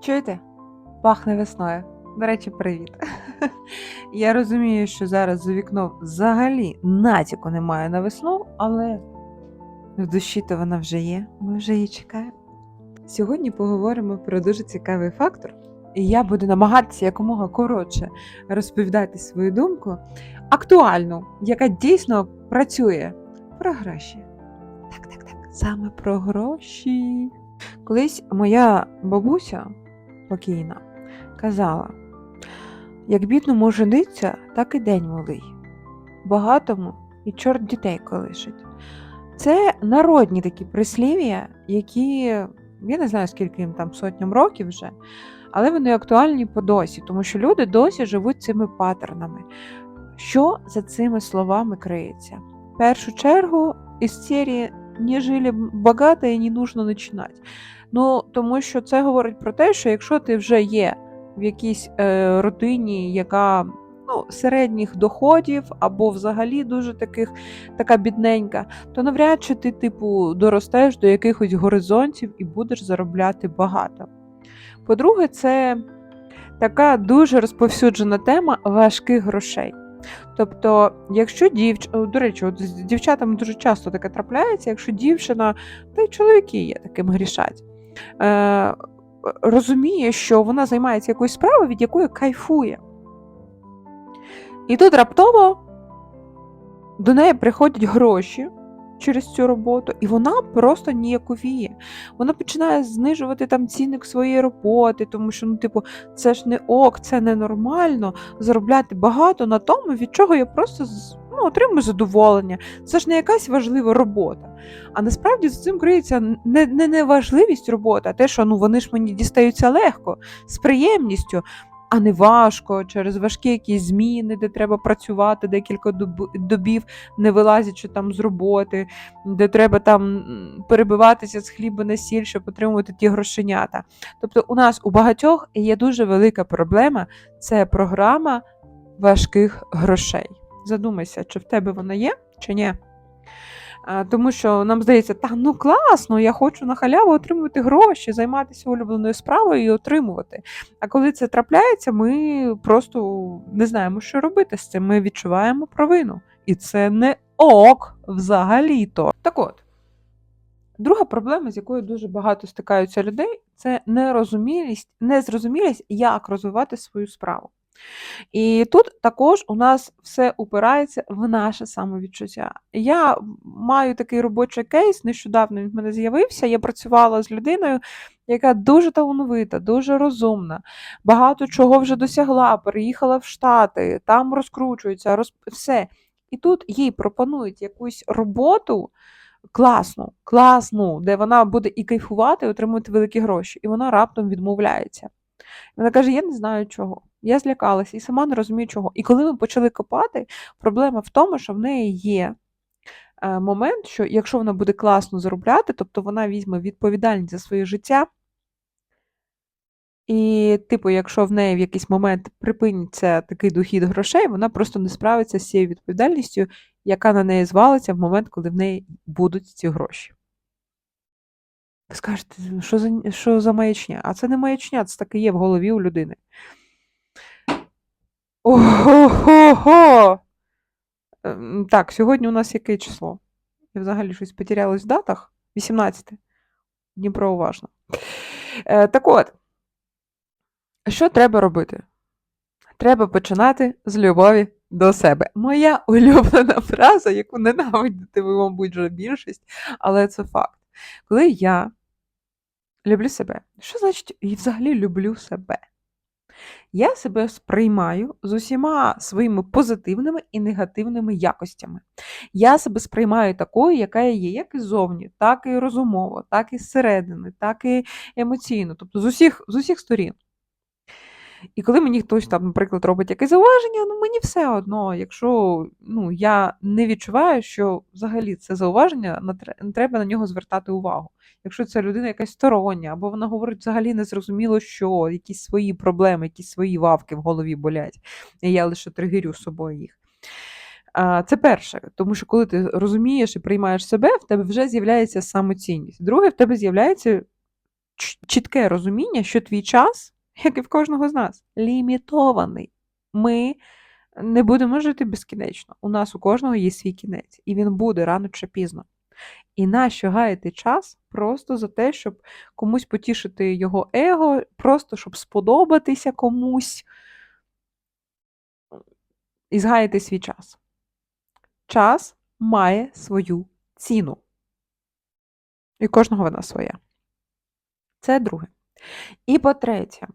Чуєте? Пахне весною. До речі, привіт. Я розумію, що зараз за вікном взагалі натяку немає на весну, але в душі то вона вже є. Ми вже її чекаємо. Сьогодні поговоримо про дуже цікавий фактор, і я буду намагатися якомога коротше розповідати свою думку, актуальну, яка дійсно працює про гроші. Так, так, так, саме про гроші. Колись моя бабуся покійна казала: як бідному жениться, так і день малий. Багатому і чорт дітей колишить. Це народні такі прислів'я, які я не знаю, скільки їм там сотням років вже, але вони актуальні по досі, тому що люди досі живуть цими паттернами. Що за цими словами криється? В першу чергу із серії «Не жили багато і не нужно починати. Ну, тому що це говорить про те, що якщо ти вже є в якійсь е, родині, яка ну, середніх доходів, або взагалі дуже таких така бідненька, то навряд чи ти, типу, доростеш до якихось горизонтів і будеш заробляти багато. По-друге, це така дуже розповсюджена тема важких грошей. Тобто, якщо дівчина, до речі, от з дівчатами дуже часто таке трапляється, якщо дівчина, та й чоловіки є таким грішать, е, розуміє, що вона займається якоюсь справою, від якої кайфує. І тут раптово до неї приходять гроші через цю роботу, і вона просто ніяковіє. Вона починає знижувати там цінник своєї роботи, тому що, ну, типу, це ж не ок, це ненормально заробляти багато на тому, від чого я просто ну, отримую задоволення. Це ж не якась важлива робота. А насправді за цим криється не, не неважливість роботи, а те, що ну, вони ж мені дістаються легко, з приємністю. А не важко через важкі якісь зміни, де треба працювати декілька доб- добів, не вилазячи там з роботи, де треба там перебиватися з хліба на сіль, щоб отримувати ті грошенята. Тобто, у нас у багатьох є дуже велика проблема це програма важких грошей. Задумайся, чи в тебе вона є, чи ні. А, Тому що нам здається, та ну класно, я хочу на халяву отримувати гроші, займатися улюбленою справою і отримувати. А коли це трапляється, ми просто не знаємо, що робити з цим. Ми відчуваємо провину. І це не ок взагалі-то. Так от, друга проблема, з якою дуже багато стикаються людей, це нерозумілість, незрозумілість, як розвивати свою справу. І тут також у нас все упирається в наше самовідчуття. Я маю такий робочий кейс, нещодавно він в мене з'явився. Я працювала з людиною, яка дуже талановита, дуже розумна, багато чого вже досягла, переїхала в Штати, там розкручується, роз... все. І тут їй пропонують якусь роботу класну, класну, де вона буде і кайфувати, і отримувати великі гроші. І вона раптом відмовляється. Вона каже: Я не знаю чого. Я злякалася і сама не розумію чого. І коли ми почали копати, проблема в тому, що в неї є е, момент, що якщо вона буде класно заробляти, тобто вона візьме відповідальність за своє життя. І, типу, якщо в неї в якийсь момент припиниться такий дохід грошей, вона просто не справиться з цією відповідальністю, яка на неї звалиться в момент, коли в неї будуть ці гроші. Ви скажете, що за, що за маячня? А це не маячня, це таке є в голові у людини. Ого-го! Ем, Так, сьогодні у нас яке число? Я взагалі щось потерялась в датах. 18. Дніпро уважно. Е, так от, що треба робити? Треба починати з любові до себе. Моя улюблена фраза, яку ненавидите ви, мабуть, вже більшість, але це факт. Коли я люблю себе, що значить і взагалі люблю себе? Я себе сприймаю з усіма своїми позитивними і негативними якостями. Я себе сприймаю такою, яка я є, як і зовні, так і розумово, так і зсередини, так і емоційно, тобто з усіх, з усіх сторін. І коли мені хтось там, наприклад, робить якесь зауваження, ну мені все одно, якщо ну, я не відчуваю, що взагалі це зауваження, не треба на нього звертати увагу. Якщо це людина якась стороння, або вона говорить взагалі незрозуміло, що якісь свої проблеми, якісь свої вавки в голові болять, і я лише тригерю собою їх. Це перше, тому що коли ти розумієш і приймаєш себе, в тебе вже з'являється самоцінність. Друге, в тебе з'являється чітке розуміння, що твій час, як і в кожного з нас, лімітований. Ми не будемо жити безкінечно. У нас у кожного є свій кінець, і він буде рано чи пізно. І нащо гаяти час просто за те, щоб комусь потішити його его, просто щоб сподобатися комусь і згаяти свій час. Час має свою ціну. І кожного вона своя. Це друге. І по-третє,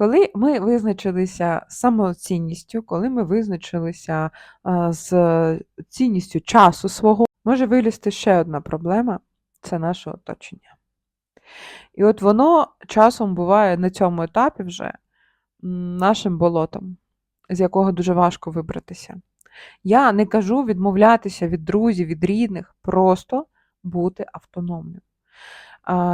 коли ми визначилися з самоцінністю, коли ми визначилися з цінністю часу свого, може вилізти ще одна проблема це наше оточення. І от воно часом буває на цьому етапі вже нашим болотом, з якого дуже важко вибратися. Я не кажу відмовлятися від друзів, від рідних, просто бути автономним.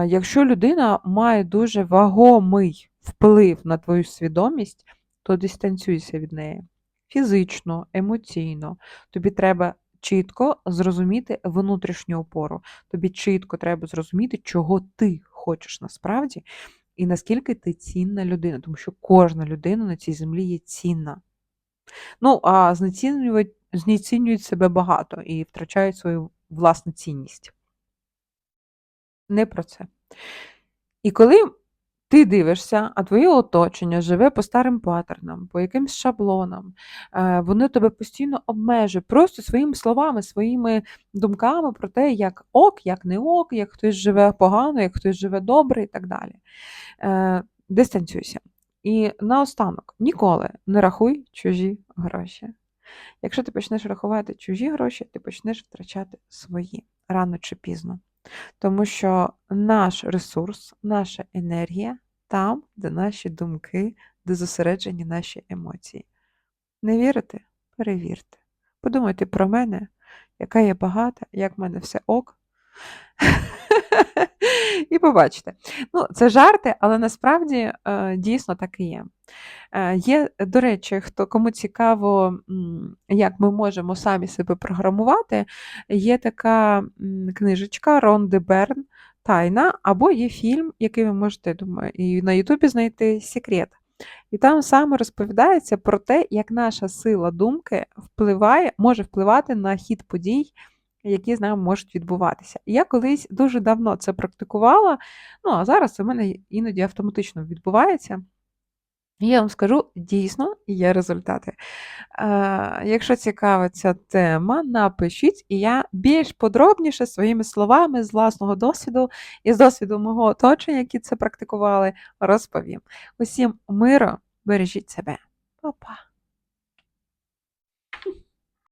Якщо людина має дуже вагомий вплив на твою свідомість, то дистанцюйся від неї фізично, емоційно. Тобі треба чітко зрозуміти внутрішню опору. Тобі чітко треба зрозуміти, чого ти хочеш насправді, і наскільки ти цінна людина, тому що кожна людина на цій землі є цінна. Ну, а знецінюють, знецінюють себе багато і втрачають свою власну цінність. Не про це. І коли ти дивишся, а твоє оточення живе по старим паттернам, по якимсь шаблонам, е, воно тебе постійно обмежує просто своїми словами, своїми думками про те, як ок, як не ок, як хтось живе погано, як хтось живе добре і так далі. Е, Дистанцюйся. І наостанок ніколи не рахуй чужі гроші. Якщо ти почнеш рахувати чужі гроші, ти почнеш втрачати свої рано чи пізно. Тому що наш ресурс, наша енергія там, де наші думки, де зосереджені наші емоції. Не вірите? Перевірте. Подумайте про мене, яка я багата, як в мене все ок. І побачите. Ну, це жарти, але насправді е, дійсно так і є. Е, Є, до речі, хто кому цікаво, як ми можемо самі себе програмувати, є така книжечка Ронди Берн Тайна, або є фільм, який ви можете, думаю, і на Ютубі знайти секрет. І там саме розповідається про те, як наша сила думки впливає, може впливати на хід подій, які з нами можуть відбуватися. І я колись дуже давно це практикувала, ну а зараз це в мене іноді автоматично відбувається. І я вам скажу, дійсно є результати. Е, якщо цікава ця тема, напишіть, і я більш подробніше своїми словами з власного досвіду і з досвіду мого оточення, які це практикували, розповім. Усім миру, бережіть себе. Па-па!